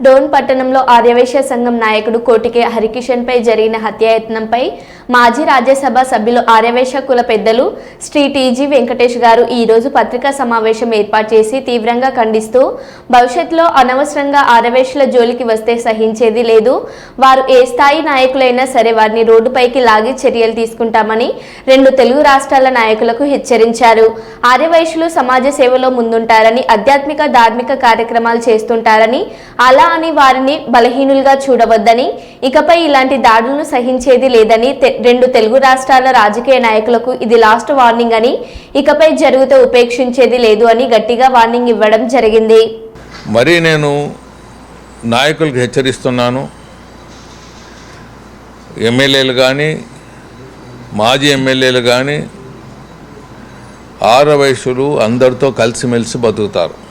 డోన్ పట్టణంలో ఆర్యవైశ్య సంఘం నాయకుడు కోటికే హరికిషన్ పై జరిగిన హత్యాయత్నంపై మాజీ రాజ్యసభ సభ్యులు ఆర్యవైశ్య కుల పెద్దలు శ్రీ టీజీ వెంకటేష్ గారు ఈ రోజు పత్రికా సమావేశం ఏర్పాటు చేసి తీవ్రంగా ఖండిస్తూ భవిష్యత్తులో అనవసరంగా ఆర్యవైశ్యుల జోలికి వస్తే సహించేది లేదు. వారు ఏ స్థాయి నాయకులైనా సరే వారిని రోడ్డుపైకి లాగి చర్యలు తీసుకుంటామని రెండు తెలుగు రాష్ట్రాల నాయకులకు హెచ్చరించారు. ఆర్యవైశ్యులు సమాజ సేవలో ముందుంటారని ఆధ్యాత్మిక ధార్మిక కార్యక్రమాలు చేస్తుంటారని అలా అని వారిని బలహీనులుగా చూడవద్దని ఇకపై ఇలాంటి దాడులను సహించేది లేదని తె- రెండు తెలుగు రాష్ట్రాల రాజకీయ నాయకులకు ఇది లాస్ట్ వార్నింగ్ అని ఇకపై జరిగితే ఉపేక్షించేది లేదు అని గట్టిగా వార్నింగ్ ఇవ్వడం జరిగింది. మరి నేను నాయకులకు హెచ్చరిస్తున్నాను. ఎమ్మెల్యేలు కానీ మాజీ ఎమ్మెల్యేలు కానీ ఆరవయసులు అందరితో కలిసిమెలిసి బతుకుతారు.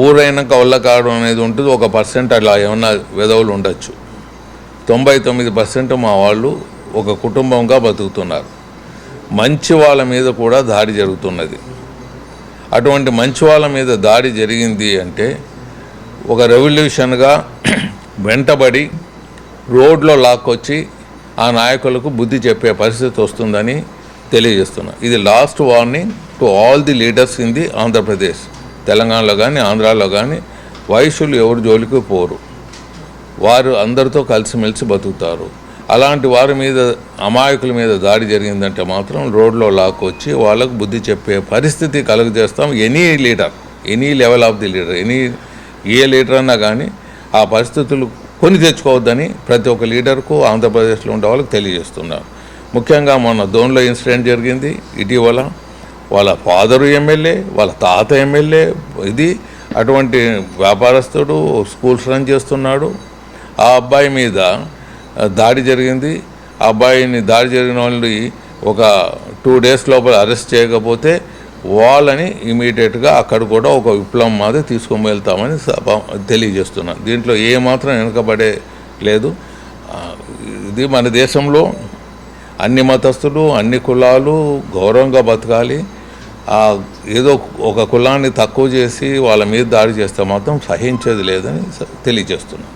ఊరైనాక కావడం అనేది ఉంటుంది ఒక పర్సెంట్ అలా ఏమన్నా విధవులు ఉండొచ్చు. తొంభై తొమ్మిది పర్సెంట్ మా వాళ్ళు ఒక కుటుంబంగా బతుకుతున్నారు. మంచి వాళ్ళ మీద కూడా దాడి జరుగుతున్నది. అటువంటి మంచి వాళ్ళ మీద దాడి జరిగింది అంటే ఒక రెవల్యూషన్గా వెంటబడి రోడ్లో లాక్కొచ్చి ఆ నాయకులకు బుద్ధి చెప్పే పరిస్థితి వస్తుందని తెలియజేస్తున్నా. ఇది last warning to all the leaders in the Andhra Pradesh తెలంగాణలో కానీ ఆంధ్రాలో కానీ వయసులు ఎవరు జోలికి పోరు. వారు అందరితో కలిసిమెలిసి బతుకుతారు. అలాంటి వారి మీద అమాయకుల మీద దాడి జరిగిందంటే మాత్రం రోడ్లో లాక్కొచ్చి వాళ్ళకు బుద్ధి చెప్పే పరిస్థితి కలుగజేస్తాం any leader any level of the leader any A leader అన్నా కానీ ఆ పరిస్థితులు కొని తెచ్చుకోవద్దని ప్రతి ఒక్క లీడర్కు ఆంధ్రప్రదేశ్లో ఉండే వాళ్ళకి తెలియజేస్తున్నారు ముఖ్యంగా మొన్న దోన్లో ఇన్సిడెంట్ జరిగింది. ఇటీవల వాళ్ళ ఫాదరు ఎమ్మెల్యే వాళ్ళ తాత ఎమ్మెల్యే ఇది అటువంటి వ్యాపారస్తుడు స్కూల్స్ రన్ చేస్తున్నాడు. ఆ అబ్బాయి మీద దాడి జరిగింది. ఆ అబ్బాయిని దాడి జరిగిన వాళ్ళని ఒక టూ డేస్ లోపల అరెస్ట్ చేయకపోతే వాళ్ళని ఇమీడియట్గా అక్కడ కూడా ఒక విప్లవం మాది తీసుకొని వెళ్తామని తెలియజేస్తున్నాను దీంట్లో ఏ మాత్రం వెనుకబడే లేదు. ఇది మన దేశంలో అన్ని మతస్థులు అన్ని కులాలు గౌరవంగా బతకాలి. ఏదో ఒక కులాన్ని తక్కువ చేసి వాళ్ళ మీద దాడి చేస్తే మాత్రం సహించేది లేదని స- తెలియజేస్తున్నాను